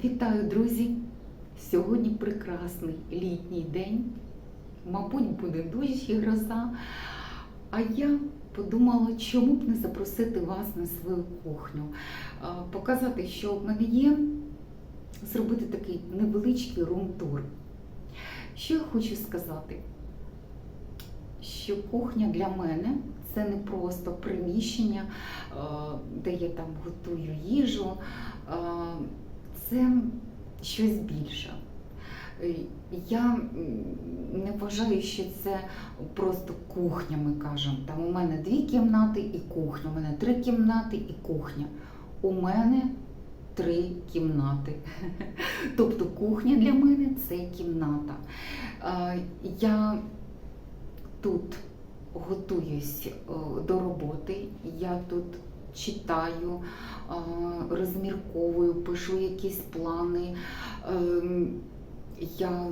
Вітаю, друзі! Сьогодні прекрасний літній день. Мабуть, буде дощ і гроза. А я подумала, чому б не запросити вас на свою кухню, показати, що в мене є, зробити такий невеличкий рум-тур. Що я хочу сказати? Що кухня для мене це не просто приміщення, де я там готую їжу. Це щось більше. Е, Я не вважаю, що це просто кухня, ми кажемо. Там у мене дві кімнати і кухня, у мене три кімнати і кухня. У мене три кімнати. Тобто кухня для мене це кімната. Е, Я тут готуюсь е, до роботи, я тут читаю, розмірковую, пишу якісь плани. Ем, Я,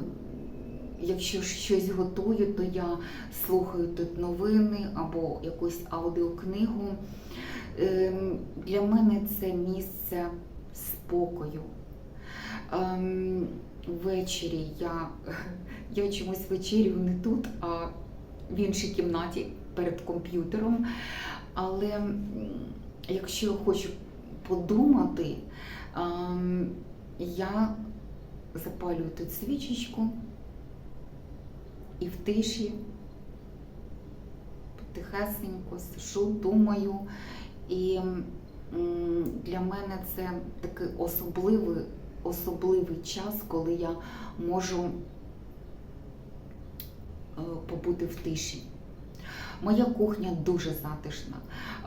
якщо щось готую, то я слухаю тут новини або якусь аудіокнигу. Ем, Для мене це місце спокою. Ем, Ввечері я, я чомусь вечерю не тут, а в іншій кімнаті перед комп'ютером. Але якщо я хочу подумати, ем, я запалюю тут свічечку і в тиші тихесенько сишу, думаю. І для мене це такий особливий, особливий час, коли я можу е, побути в тиші. Моя кухня дуже затишна.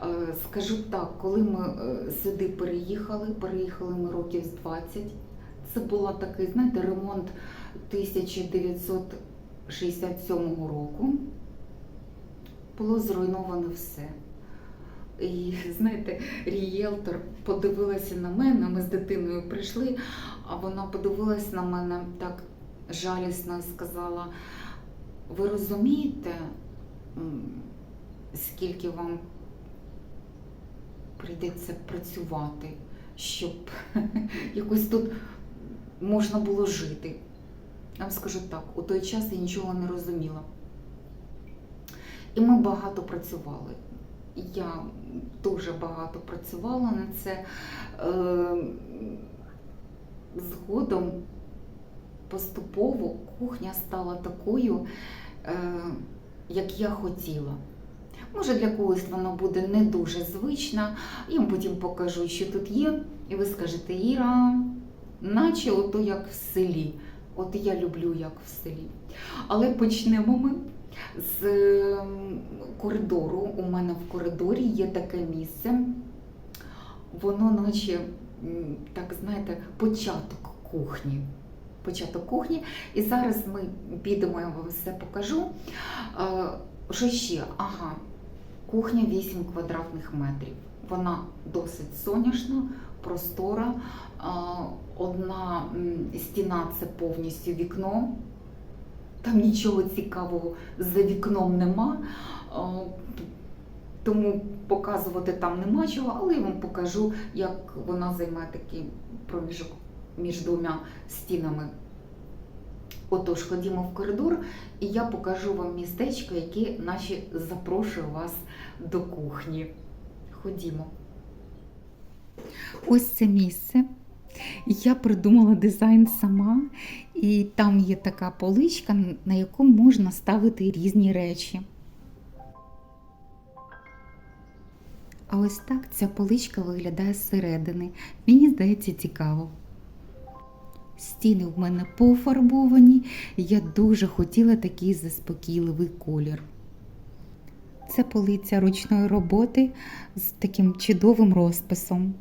Е, Скажу так, коли ми е, сюди переїхали, переїхали ми років з 20, це був такий, знаєте, ремонт 1967 року. Було зруйновано все. І знаєте, рієлтор подивилася на мене, ми з дитиною прийшли, а вона подивилась на мене так жалісно і сказала: ви розумієте, скільки вам прийдеться працювати, щоб якось тут можна було жити? Я вам скажу так, у той час я нічого не розуміла. І ми багато працювали. Я дуже багато працювала на це. Е, Згодом поступово кухня стала такою, е, як я хотіла. Може, для когось вона буде не дуже звична. Я вам потім покажу, що тут є, і ви скажете, Іра, наче ото як в селі. От я люблю як в селі. Але почнемо ми з ем, коридору. У мене в коридорі є таке місце. Воно, наче, так знаєте, початок кухні. Початок кухні. І зараз ми підемо, я вам все покажу. Е, Що ще? Ага, кухня 8 квадратних метрів. Вона досить соняшна, простора. Е, Одна стіна це повністю вікно. Там нічого цікавого за вікном нема. Е, Тому показувати там нема чого, але я вам покажу, як вона займає такий проміжок між двома стінами. Отож, ходімо в коридор, і я покажу вам містечко, яке наче запрошую вас до кухні. Ходімо. Ось це місце. Я придумала дизайн сама, і там є така поличка, на яку можна ставити різні речі. А ось так ця поличка виглядає зсередини. Мені здається цікаво. Стіни в мене пофарбовані, я дуже хотіла такий заспокійливий колір. Це полиця ручної роботи з таким чудовим розписом.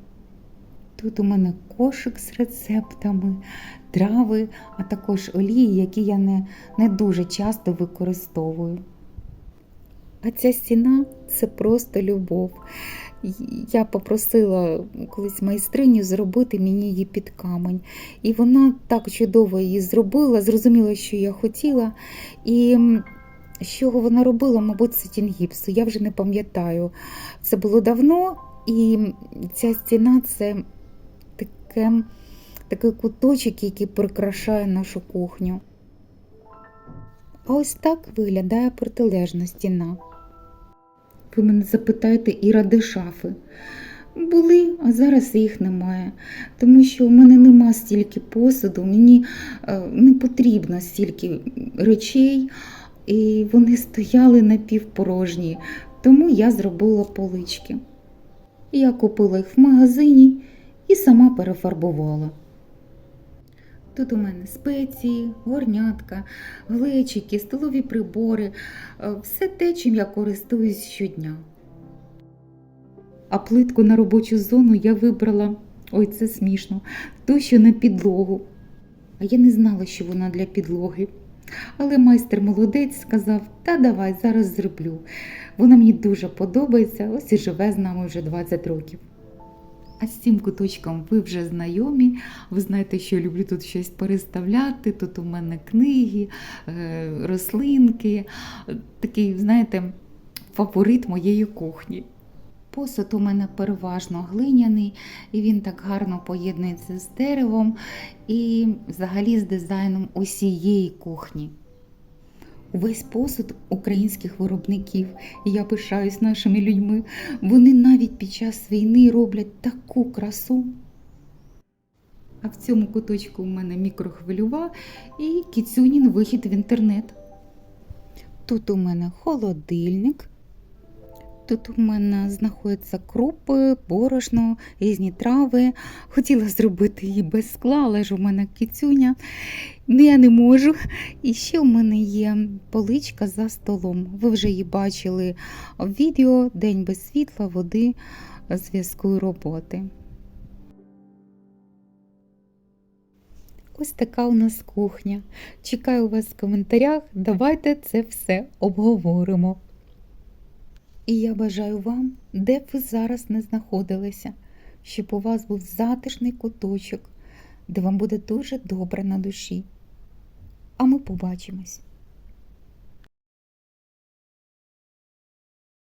Тут у мене кошик з рецептами, трави, а також олії, які я не, не дуже часто використовую. А ця стіна це просто любов. Я попросила колись майстриню зробити мені її під камень. І вона так чудово її зробила, зрозуміла, що я хотіла. І з чого вона робила, мабуть, це тінгіпсу. Я вже не пам'ятаю. Це було давно, і ця стіна це таке такий куточок, який прикрашає нашу кухню. А ось так виглядає протилежна стіна. Ви мене запитаєте, Іра, де шафи? Були, а зараз їх немає. Тому що у мене нема стільки посуду, мені е, не потрібно стільки речей, і вони стояли напівпорожні. Тому я зробила полички. Я купила їх в магазині і сама перефарбувала. Тут у мене спеції, горнятка, глечики, столові прибори, е, все те, чим я користуюсь щодня. А плитку на робочу зону я вибрала, ой, це смішно, ту, що на підлогу. А я не знала, що вона для підлоги. Але майстер молодець сказав, та давай зараз зроблю. Вона мені дуже подобається, ось і живе з нами вже 20 років. А з цим куточком ви вже знайомі. Ви знаєте, що я люблю тут щось переставляти. Тут у мене книги, е, рослинки. Такий, знаєте, фаворит моєї кухні. Посуд у мене переважно глиняний, і він так гарно поєднується з деревом і взагалі з дизайном усієї кухні. Увесь посуд українських виробників, і я пишаюсь нашими людьми. Вони навіть під час війни роблять таку красу. А в цьому куточку у мене мікрохвильова і кіцюнін вихід в інтернет. Тут у мене холодильник. Тут у мене знаходяться крупи, борошно, різні трави. Хотіла зробити її без скла, але ж у мене кицюня. Ну, я не можу. І ще у мене є поличка за столом. Ви вже її бачили в відео День без світла, води, зв'язку і роботи. Ось така у нас кухня. Чекаю вас в коментарях. Давайте це все обговоримо. І я бажаю вам, де б ви зараз не знаходилися, щоб у вас був затишний куточок, де вам буде дуже добре на душі. А ми побачимось.